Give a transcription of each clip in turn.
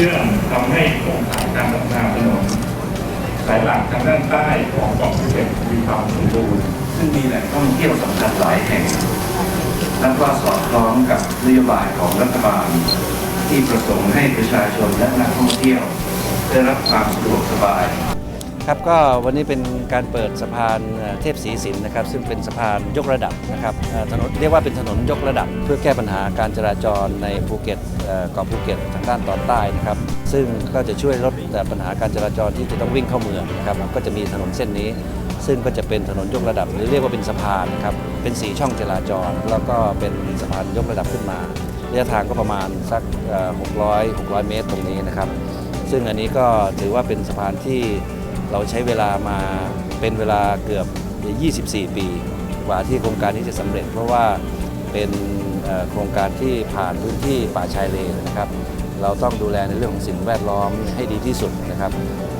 เชื่อมทำให้โครงข่ายการพัฒนาถนนสายหลักทางด้านใต้ของเกาะภูเก็ตมีความสมบูรณ์ซึ่งมีแหล่งท่องเที่ยวสำคัญหลายแห่งนับว่าสอดคล้องกับนโยบายของรัฐบาล ที่ประสงค์ให้ประชาชนและนักท่องเที่ยว ได้รับความสะดวกสบาย ครับก็วันนี้เป็นการเปิดสะพานเทพศรีสินนะครับซึ่งเป็นสะพานยกระดับนะครับเอ่อถนนเรียกว่าเป็นถนนยกระดับ เพื่อแก้ปัญหาการจราจรในภูเก็ตเอ่อเกาะภูเก็ตทางด้านตอนใต้นะครับซึ่งก็จะช่วยลดปัญหาการจราจรที่จะต้องวิ่งเข้าเมืองนะครับก็จะมีถนนเส้นนี้ ซึ่งก็จะเป็นถนนยกระดับ หรือเรียกว่าเป็นสะพานนะครับเป็นสีช่องจราจร แล้วก็เป็นสะพานยกระดับขึ้นมาระยะทางก็ประมาณสักเอ่อ600 600 เมตรตรงนี้นะครับซึ่งอันนี้ก็ถือว่าเป็นสะพานที่ เราใช้เวลามาเป็นเวลาเกือบ 24 ปี กว่าที่โครงการนี้จะสำเร็จ เพราะว่าเป็นโครงการที่ผ่านพื้นที่ป่าชายเลนนะครับ เราต้องดูแลในเรื่องของสิ่งแวดล้อมให้ดีที่สุดนะครับ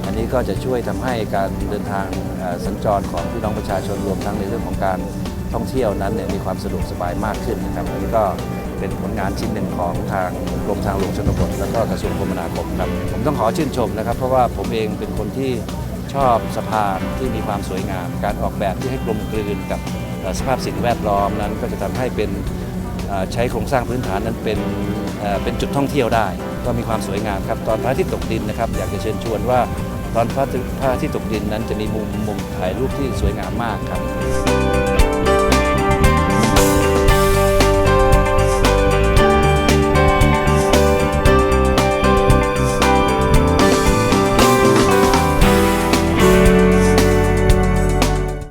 อันนี้ก็จะช่วยทำให้การเดินทางสัญจรของพี่น้องประชาชนรวมทั้งในเรื่องของการท่องเที่ยวนั้นเนี่ยมีความสะดวกสบายมากขึ้นนะครับอันนี้ก็เป็นผลงานชิ้นหนึ่งของทางกรมทางหลวงชนบทแล้วก็กระทรวงคมนาคมครับผมต้องขอชื่นชมนะครับ เพราะว่าผมเองเป็นคนที่ ชอบสะพานที่มีความสวยงาม การออกแบบที่ให้กลมกลืนกับสภาพสิ่งแวดล้อมนั้น ก็จะทำให้เป็นใช้โครงสร้างพื้นฐานนั้นเป็นเป็นจุดท่องเที่ยวได้ ก็มีความสวยงามครับตอนพระอาทิตย์ตกดินนะครับ อยากจะเชิญชวนว่าตอนพระอาทิตย์พระอาทิตย์ตกดินนั้นจะมีมุมมุมถ่ายรูปที่สวยงามมากครับ